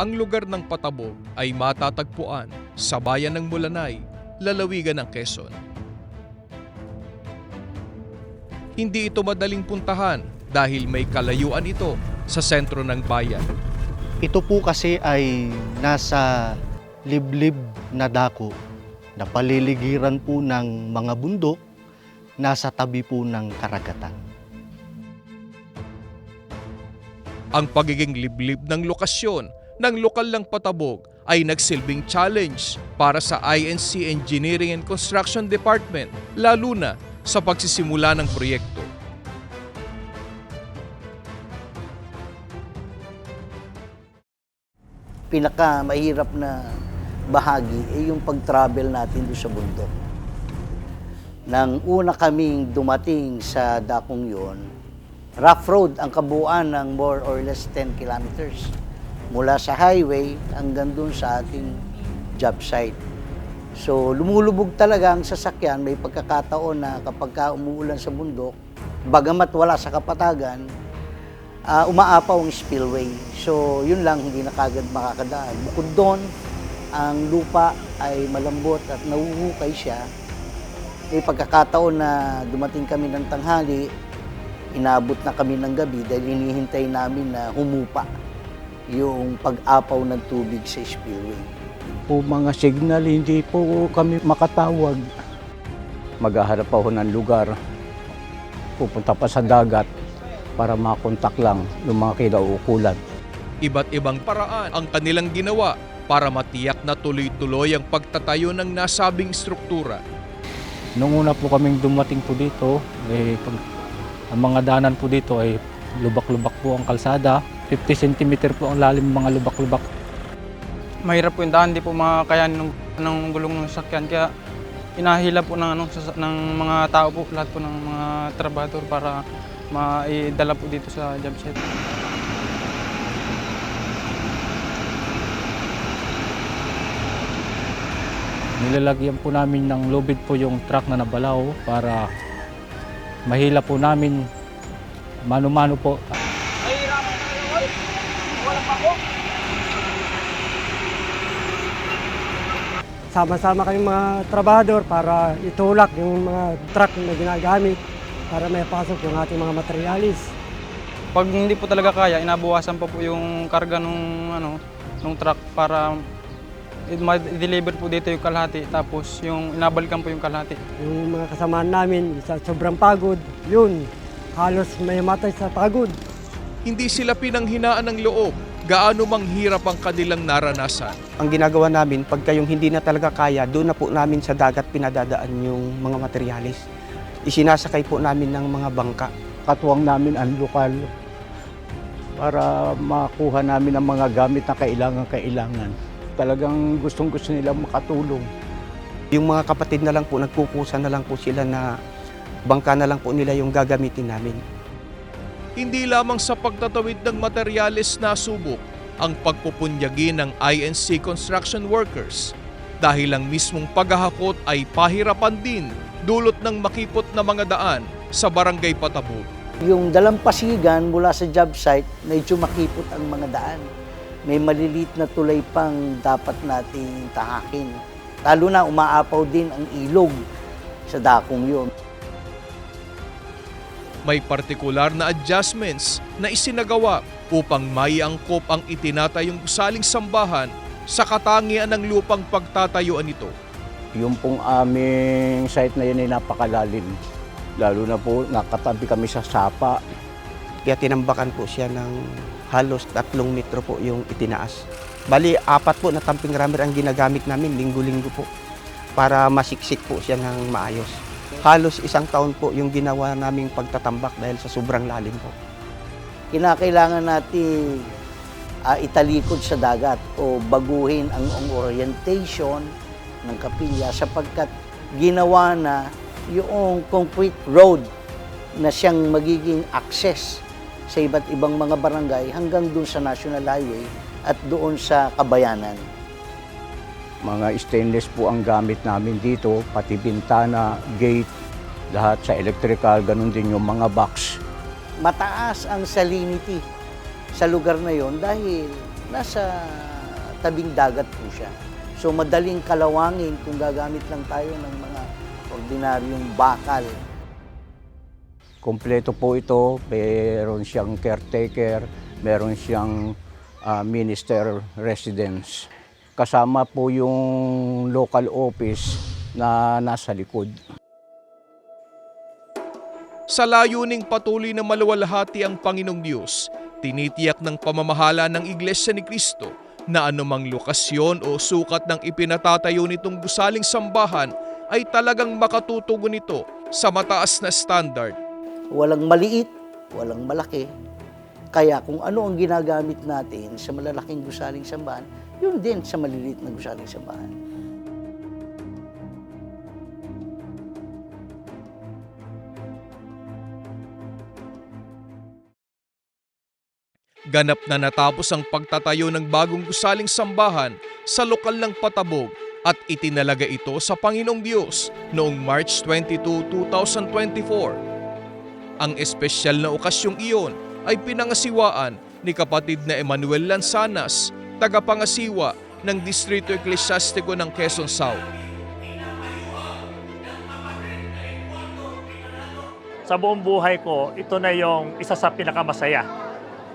Ang lugar ng Patabog ay matatagpuan sa bayan ng Mulanay, lalawigan ng Quezon. Hindi ito madaling puntahan dahil may kalayuan ito sa sentro ng bayan. Ito po kasi ay nasa liblib na dako na paliligiran po ng mga bundok nasa tabi po ng karagatan. Ang pagiging liblib ng lokasyon ng lokal ng Patabog ay nagsilbing challenge para sa INC Engineering and Construction Department lalo na sa pagsisimula ng proyekto. pinaka mahirap na bahagi ay yung pag-travel natin doon sa bundok. Nang una kaming dumating sa dakong yon, rough road ang kabuuan ng more or less 10 kilometers. Mula sa highway hanggang doon sa ating job site. So lumulubog talaga ang sasakyan. May pagkakataon na kapag ka umuulan sa bundok, bagamat wala sa kapatagan, ah, umaapaw ang spillway. So, yun lang, hindi na kagad makakadaan. Bukod doon, ang lupa ay malambot at nauhukay siya. May pagkakataon na dumating kami ng tanghali, inabot na kami ng gabi dahil hinihintay namin na humupa yung pag-apaw ng tubig sa spillway. po mga signal, hindi po kami makatawag. Maghaharap ako ng lugar, pupunta pa sa dagat para makontak lang yung mga kinauukulan. Iba't ibang paraan ang kanilang ginawa para matiyak na tuloy-tuloy ang pagtatayo ng nasabing struktura. Nung una po kaming dumating po dito, eh, pag, ang mga danan po dito ay lubak-lubak po ang kalsada. 50 cm po ang lalim ng mga lubak-lubak. mahirap po yung daan, di po makakayanin ng, ng gulong ng sakyan. Kaya inahila po ng, ano, sa, ng mga tao po, lahat po ng mga trabador para maidala po dito sa job site. Nilalagyan po namin ng lubid po yung truck na nabalaw para mahila po namin mano-mano po. Sama-sama kami mga trabahador para itulak yung mga truck na ginagamit para may pasok yung ating mga materialis. Pag hindi po talaga kaya, inabuwasan pa po yung karga nung, ano, nung truck para i- ma-deliver po dito yung kalahati. Tapos yung inabalikan po yung kalahati. Yung mga kasamaan namin, sa sobrang pagod, yun, halos may matay sa pagod. Hindi sila pinanghinaan ng loob gaano mang hirap ang kanilang naranasan. ang ginagawa namin, pagka yung hindi na talaga kaya, doon na po namin sa dagat pinadadaan yung mga materialis. Isinasakay po namin ng mga bangka. Katuwang namin ang lokal para makuha namin ang mga gamit na kailangan-kailangan. Talagang gustong-gusto nilang makatulong. Yung mga kapatid na lang po, nagkukusa na lang po sila na bangka na lang po nila yung gagamitin namin. Hindi lamang sa pagtatawid ng materyales na subok ang pagpupunyagi ng INC construction workers dahil ang mismong paghahakot ay pahirapan din dulot ng makipot na mga daan sa barangay Patabog. Yung dalampasigan mula sa job site, medyo makipot ang mga daan. May malilit na tulay pang dapat nating tahakin. Lalo na umaapaw din ang ilog sa dakong yun. May partikular na adjustments na isinagawa upang maiangkop ang itinatayong gusaling sambahan sa katangian ng lupang pagtatayuan nito. Yung pong aming site na yun ay napakalalim. Lalo na po, nakatabi kami sa sapa. Kaya tinambakan po siya ng halos tatlong metro po yung itinaas. Bali, apat po na tamping rammer ang ginagamit namin linggo-linggo po para masiksik po siya ng maayos. Halos isang taon po yung ginawa naming pagtatambak dahil sa sobrang lalim po. kinakailangan natin ah, italikod sa dagat o baguhin ang, ang orientation ng kapilya sapagkat ginawa na yung concrete road na siyang magiging access sa iba't ibang mga barangay hanggang doon sa National Highway at doon sa Kabayanan. Mga stainless po ang gamit namin dito, pati bintana, gate, lahat sa electrical, ganun din yung mga box. Mataas ang salinity sa lugar na yon dahil nasa tabing dagat po siya. So madaling kalawangin kung gagamit lang tayo ng mga ordinaryong bakal. Kompleto po ito, meron siyang caretaker, meron siyang ah, minister residence. Kasama po yung local office na nasa likod. Sa layuning patuloy na maluwalhati ang Panginoong Diyos, tinitiyak ng pamamahala ng Iglesia ni Kristo na anumang lokasyon o sukat ng ipinatatayo nitong gusaling sambahan ay talagang makatutugon ito sa mataas na standard Walang maliit, walang malaki. Kaya kung ano ang ginagamit natin sa malalaking gusaling sambahan, yun din sa maliliit na gusaling sambahan. Ganap na natapos ang pagtatayo ng bagong gusaling sambahan sa lokal ng Patabog at itinalaga ito sa Panginoong Diyos noong March 22, 2024. Ang espesyal na okasyong iyon ay pinangasiwaan ni kapatid na Emmanuel Lansanas, tagapangasiwa ng Distrito Eklesyastiko ng Quezon South. sa buong buhay ko, ito na yung isa sa pinakamasaya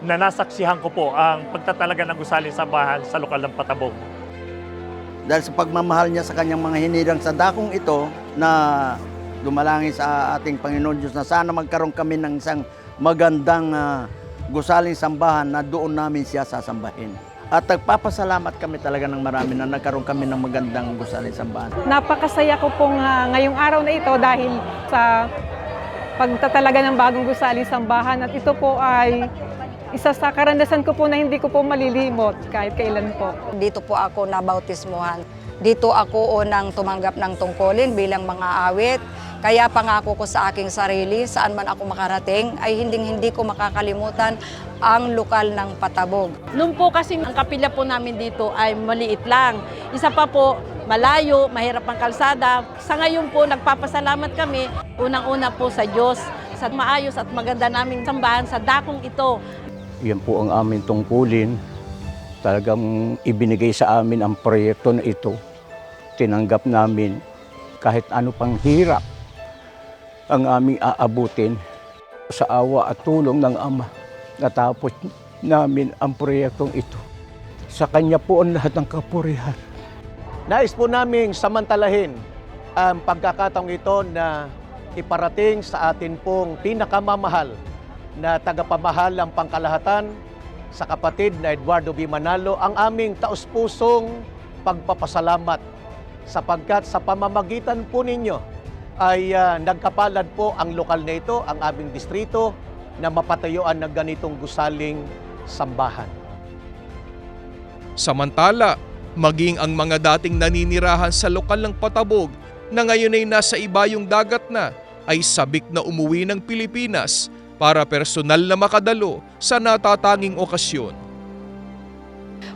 na nasaksihan ko po ang pagtatalaga ng gusaling sambahan sa lokal ng Patabog. Dahil sa pagmamahal niya sa kanyang mga hinirang sa dakong ito na dumalangin sa ating Panginoon Diyos na sana magkaroon kami ng isang magandang ah, gusaling sambahan na doon namin siya sasambahin. At nagpapasalamat kami talaga ng marami na nagkaroon kami ng magandang gusaling sambahan. Napakasaya ko pong ah, ngayong araw na ito dahil sa pagtatalaga ng bagong gusaling sambahan at ito po ay isa sa karanasan ko po na hindi ko po malilimot kahit kailan po. Dito po ako nabautismuhan. Dito ako unang tumanggap ng tungkulin bilang mga awit. Kaya pangako ko sa aking sarili, saan man ako makarating, ay hinding-hindi ko makakalimutan ang lokal ng Patabog. Noon po kasi ang kapilya po namin dito ay maliit lang. Isa pa po, malayo, mahirap ang kalsada. Sa ngayon po, nagpapasalamat kami, unang-una po sa Diyos, sa maayos at maganda naming sambahan sa dakong ito. Yan po ang aming tungkulin. Talagang ibinigay sa amin ang proyekto na ito. Tinanggap namin kahit ano pang hirap ang aming aabutin sa awa at tulong ng Ama. Natapos namin ang proyektong ito. Sa Kanya po ang lahat ng kapurihan. Nais po naming samantalahin ang pagkakataong ito na iparating sa atin pong pinakamamahal na tagapamahalang pangkalahatan sa kapatid na Eduardo B. Manalo ang aming taus-pusong pagpapasalamat sapagkat sa pamamagitan po ninyo ay ah, nagkapalad po ang lokal na ito, ang aming distrito, na mapatayuan ng ganitong gusaling sambahan. Samantala, maging ang mga dating naninirahan sa lokal ng Patabog na ngayon ay nasa ibayong dagat na ay sabik na umuwi ng Pilipinas para personal na makadalo sa natatanging okasyon.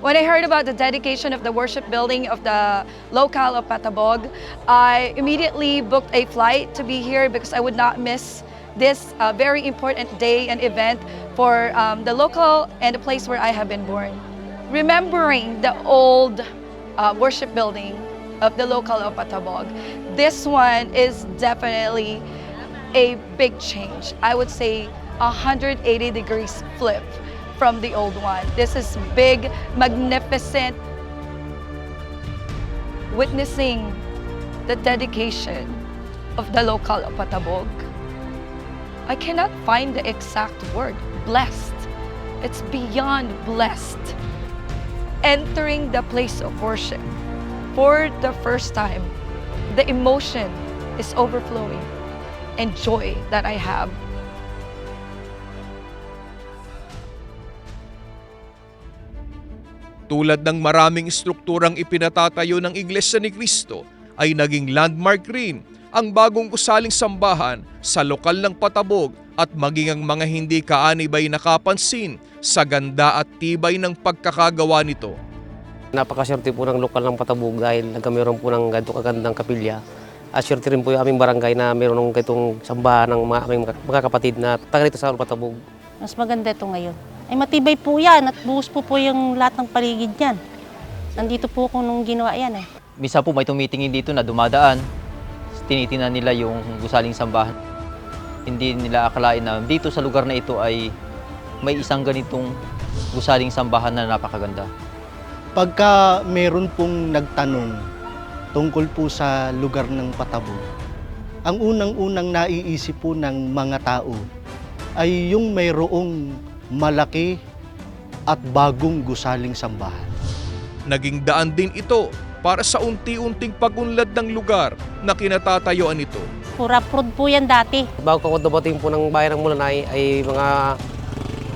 When I heard about the dedication of the worship building of the locale of Patabog, I immediately booked a flight to be here because I would not miss this uh, very important day and event for um, the local and the place where I have been born. Remembering the old uh, worship building of the local of Patabog, this one is definitely a big change. I would say 180 degrees flip from the old one. This is big, magnificent, witnessing the dedication of the local of Patabog. I cannot find the exact word, blessed. It's beyond blessed. Entering the place of worship for the first time, the emotion is overflowing and joy that I have Tulad ng maraming strukturang ipinatatayo ng Iglesia ni Cristo, ay naging landmark rin ang bagong gusaling sambahan sa lokal ng Patabog at maging ang mga hindi kaanibay nakapansin sa ganda at tibay ng pagkakagawa nito. Napakaswerte po ng lokal ng Patabog dahil nagkameron po ng ganito kagandang kapilya. At swerte rin po yung aming barangay na meron ng ganitong sambahan ng mga aming mga kapatid na taga rito sa Patabog. Mas maganda ito ngayon. Ay matibay po yan at buhos po po yung lahat ng paligid niyan. Nandito po ako nung ginawa yan eh. Misa po may tumitingin dito na dumadaan. Tinitingnan nila yung gusaling sambahan. Hindi nila akalain na dito sa lugar na ito ay may isang ganitong gusaling sambahan na napakaganda. Pagka meron pong nagtanong tungkol po sa lugar ng Patabog, ang unang-unang naiisip po ng mga tao ay yung mayroong malaki at bagong gusaling sambahan. Naging daan din ito para sa unti-unting pagunlad ng lugar na kinatatayuan nito. Pura prod po yan dati. Bago ako dumating po ng bayan ng Mulanay ay mga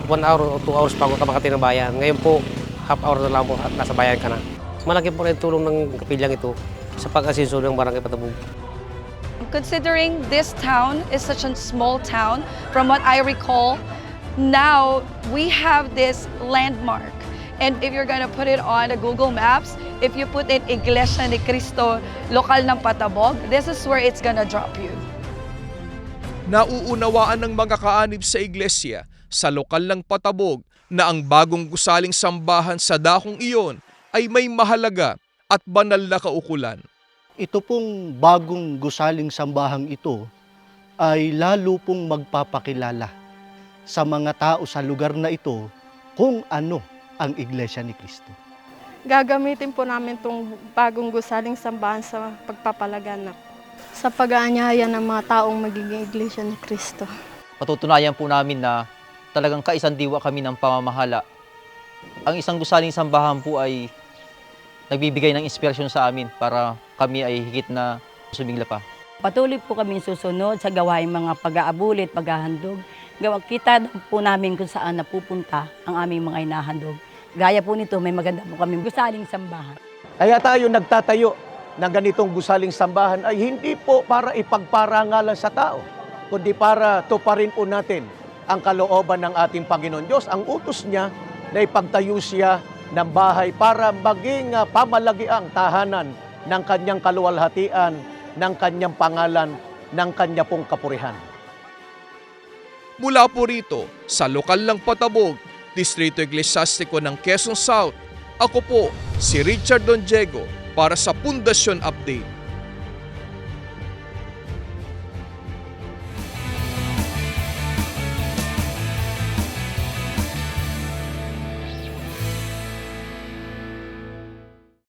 1 hour o 2 hours pa ako makarating ng bayan. Ngayon po, half hour na lang po at nasa bayan ka na. Malaki po rin tulong ng kapilyang ito sa pag-asinso ng Barangay Patabog. Considering this town is such a small town, from what I recall, now we have this landmark. And if you're gonna put it on the Google Maps, if you put in Iglesia ni Cristo, lokal ng Patabog, this is where it's gonna drop you. Nauunawaan ng mga kaanib sa iglesia sa lokal ng Patabog na ang bagong gusaling sambahan sa dakong iyon ay may mahalaga at banal na kaukulan. Ito pong bagong gusaling sambahang ito ay lalo pong magpapakilala sa mga tao sa lugar na ito kung ano ang Iglesia ni Cristo. Gagamitin po namin itong bagong gusaling sambahan sa pagpapalaganap. Sa pag-aanyaya ng mga taong magiging Iglesia ni Cristo. Patutunayan po namin na talagang kaisandiwa kami ng pamamahala. Ang isang gusaling sambahan po ay nagbibigay ng inspirasyon sa amin para kami ay higit na sumigla pa. Patuloy po kami susunod sa gawain mga pag-aabulit, paghahandog. Gawa kita po namin kung saan napupunta ang aming mga inahandog. Gaya po nito, may maganda po kami gusaling sambahan. Kaya tayo nagtatayo ng ganitong gusaling sambahan ay hindi po para ipagparangalan sa tao, kundi para tuparin po natin ang kalooban ng ating Panginoon Diyos. Ang utos niya na ipagtayo siya ng bahay para maging uh, pamalagiang tahanan ng kanyang kaluwalhatian, ng kanyang pangalan, ng kanya pong kapurihan. Mula po rito sa lokal ng Patabog, Distrito Eklesiastiko ng Quezon South, ako po si Richard Don Diego para sa Pundasyon Update.